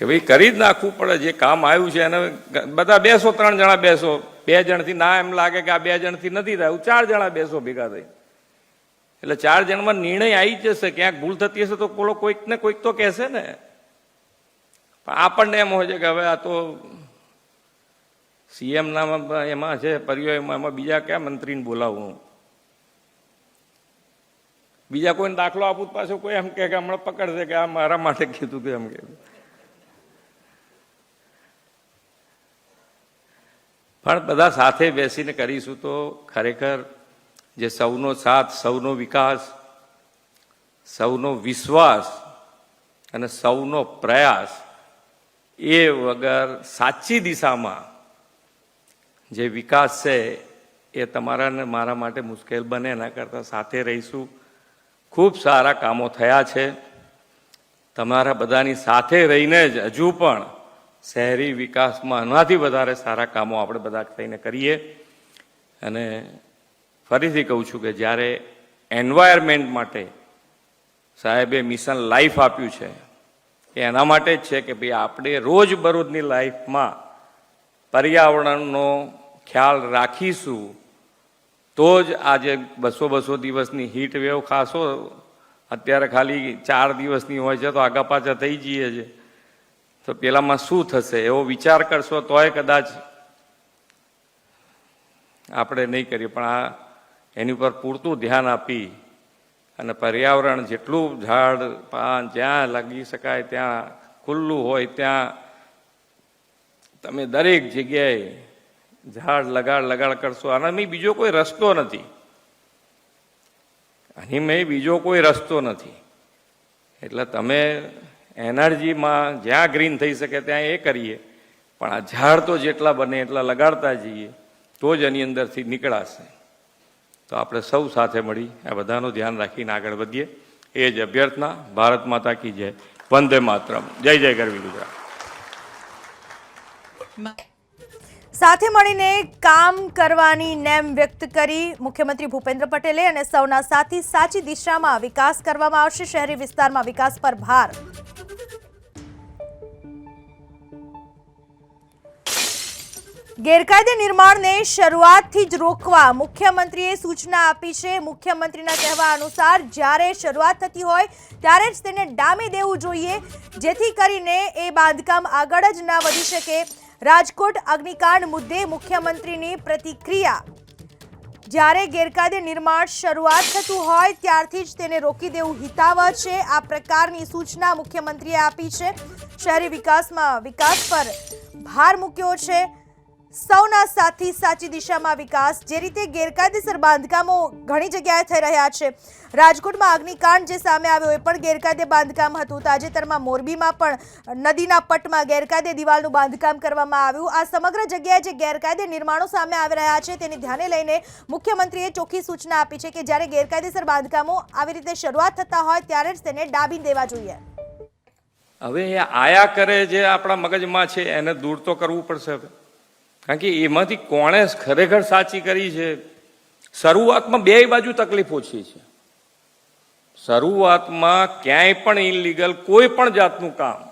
કે ભાઈ કરી જ નાખવું પડે, જે કામ આવ્યું છે એને બધા બેસો, ત્રણ જણા બેસો. બે જણથી ના એમ લાગે કે આ બે જણથી નથી થયું. ચાર જણા બેસો ભેગા થઈ એટલે ચાર જણમાં નિર્ણય આવી જશે, ક્યાંક ભૂલ થતી હશે તો બોલો, કોઈક ને કોઈક તો કહેશે ને. પણ આપણને એમ હોય છે કે હવે આ તો સીએમ ના એમાં છે પર્યાયમાં એમાં બીજા કયા મંત્રીને બોલાવું બીજા કોઈને દાખલો આપું પાછો કોઈ એમ કે હમણાં પકડશે કે આ મારા માટે કીધું કે એમ કે પણ બધા સાથે બેસીને કરીશું તો ખરેખર જે સૌનો સાથ, સૌનો વિકાસ, સૌનો વિશ્વાસ અને સૌનો પ્રયાસ એ વગર સાચી દિશામાં જે વિકાસ છે એ તમારા ને મારા માટે મુશ્કેલ બને. એના કરતાં સાથે રહીશું. ખૂબ સારા કામો થયા છે. તમારા બધાની સાથે રહીને જ હજુ પણ શહેરી વિકાસમાં આનાથી વધારે સારા કામો આપણે બધા થઈને કરીએ. અને ફરીથી કહું છું કે જ્યારે એન્વાયરમેન્ટ માટે સાહેબે મિશન લાઈફ આપ્યું છે એ એના માટે જ છે કે ભાઈ આપણે રોજબરોજની લાઈફમાં પર્યાવરણનો ખ્યાલ રાખીશું, તો જ આજે બસો બસો દિવસની હીટ વેવ ખાસો, અત્યારે ખાલી ચાર દિવસની હોય છે તો આગા પાછા થઈ જઈએ છે. તો પેલામાં શું થશે? એવો વિચાર કરશો તોય કદાચ આપણે નહીં કરીએ. પણ આ એની ઉપર પૂરતું ધ્યાન આપી અને પર્યાવરણ જેટલું ઝાડ, પાન જ્યાં લાગી શકાય ત્યાં ખુલ્લું હોય ત્યાં તમે દરેક જગ્યાએ ઝાડ લગાડ લગાડ કરશો. આનામાં બીજો કોઈ રસ્તો નથી. આની મેં બીજો કોઈ રસ્તો નથી. એટલે તમે એનર્જીમાં જ્યાં ગ્રીન થઈ શકે ત્યાં એ કરીએ. પણ આ ઝાડ તો જેટલા બને એટલા લગાડતા જઈએ, તો જ એની અંદરથી નીકળાશે. તો આપણે સૌ સાથે મળી આ બધાનું ધ્યાન રાખીને આગળ વધીએ. એ જ અભ્યર્થના, ભારત માતા કી જય. વંદે માતરમ. જય જય ગરવી ગુજરાત. સાથે મળીને કામ કરવાની નેમ વ્યક્ત કરી મુખ્યમંત્રી ભૂપેન્દ્ર પટેલે અને સૌના સાથી સાચી દિશામાં વિકાસ કરવામાં આવશે. શહેરી વિસ્તારમાં વિકાસ પર ભાર ગેરકાયદે નિર્માણને શરૂઆતથી જ રોકવા મુખ્યમંત્રીએ સૂચના આપી છે. મુખ્યમંત્રીના કહેવા અનુસાર જ્યારે શરૂઆત થતી હોય ત્યારે જ તેને ડામી દેવું જોઈએ, જેથી કરીને એ બાંધકામ આગળ જ ના વધી શકે. રાજકોટ અગ્નિકાંડ મુદ્દે મુખ્યમંત્રીની પ્રતિક્રિયા. જ્યારે ગેરકાયદે નિર્માણ શરૂઆત થતું હોય ત્યારથી જ તેને રોકી દેવું હિતાવહ છે. આ પ્રકારની સૂચના મુખ્યમંત્રીએ આપી છે. શહેરી વિકાસમાં વિકાસ પર ભાર મૂક્યો છે. સૌના સાથી સાચી દિશામાં વિકાસ, જે રીતે ગેરકાયદેસર બાંધકામો ઘણી જગ્યાએ થઈ રહ્યા છે. રાજકોટમાં અગ્નિકાંડ જે સામે આવ્યો એ પણ ગેરકાયદે બાંધકામ હતું. તાજેતરમાં મોરબીમાં પણ નદીના પટમાં ગેરકાયદે દિવાલનું બાંધકામ કરવામાં આવ્યું. આ સમગ્ર જગ્યાએ જે ગેરકાયદે નિર્માણો સામે આવી રહ્યા છે તેને ધ્યાને લઈને મુખ્યમંત્રીએ ચોખ્ખી સૂચના આપી છે કે જ્યારે ગેરકાયદેસર બાંધકામો આવી રીતે શરૂઆત થતા હોય ત્યારે જ તેને ડાબી દેવા જોઈએ. હવે આયા કરે જે આપણા મગજમાં છે, એને દૂર તો કરવું પડશે કારણ કે એમાંથી કોણે ખરેખર સાચી કરી છે? શરૂઆતમાં બે બાજુ તકલીફ ઓછી છે. શરૂઆતમાં ક્યાંય પણ ઇનલીગલ કોઈ પણ જાતનું કામ.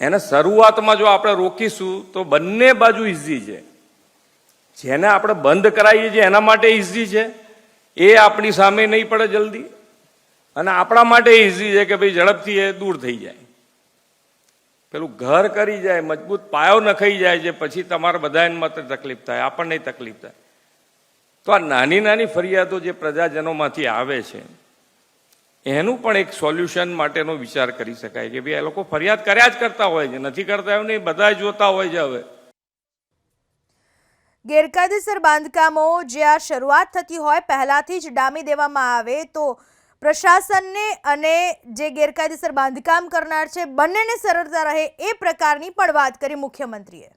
એને શરૂઆતમાં જો આપણે રોકીશું તો બંને બાજુ ઇઝી છે. જેને આપણે બંધ કરાવીએ છીએ એના માટે ઇઝી છે, એ આપણી સામે નહીં પડે જલ્દી. અને આપણા માટે ઇઝી છે કે ભાઈ ઝડપથી એ દૂર થઈ જાય. પેલું ઘર કરી જાય, મજબૂત પાયો નખાઈ જાય છે, પછી તમારા બધાને માત્ર તકલીફ થાય, આપણને તકલીફ થાય. તો આ નાની નાની ફરિયાદો જે પ્રજાજનોમાંથી આવે છે, એનું પણ એક સોલ્યુશન માટેનો વિચાર કરી શકાય કે ભાઈ, આ લોકો ફરિયાદ કર્યા જ કરતા હોય છે, નથી કરતા એવું નહીં, બધા જોતા હોય છે હવે. ગેરકાયદેસર બાંધકામો જ્યાં શરૂઆત થતી હોય, પહેલાથી જ ડામી દેવામાં આવે તો પ્રશાસનને અને જે ગેરકાયદેસર બાંધકામ કરનાર છે, બંનેને સરળતા રહે એ પ્રકારની પણ વાત કરી મુખ્યમંત્રીએ.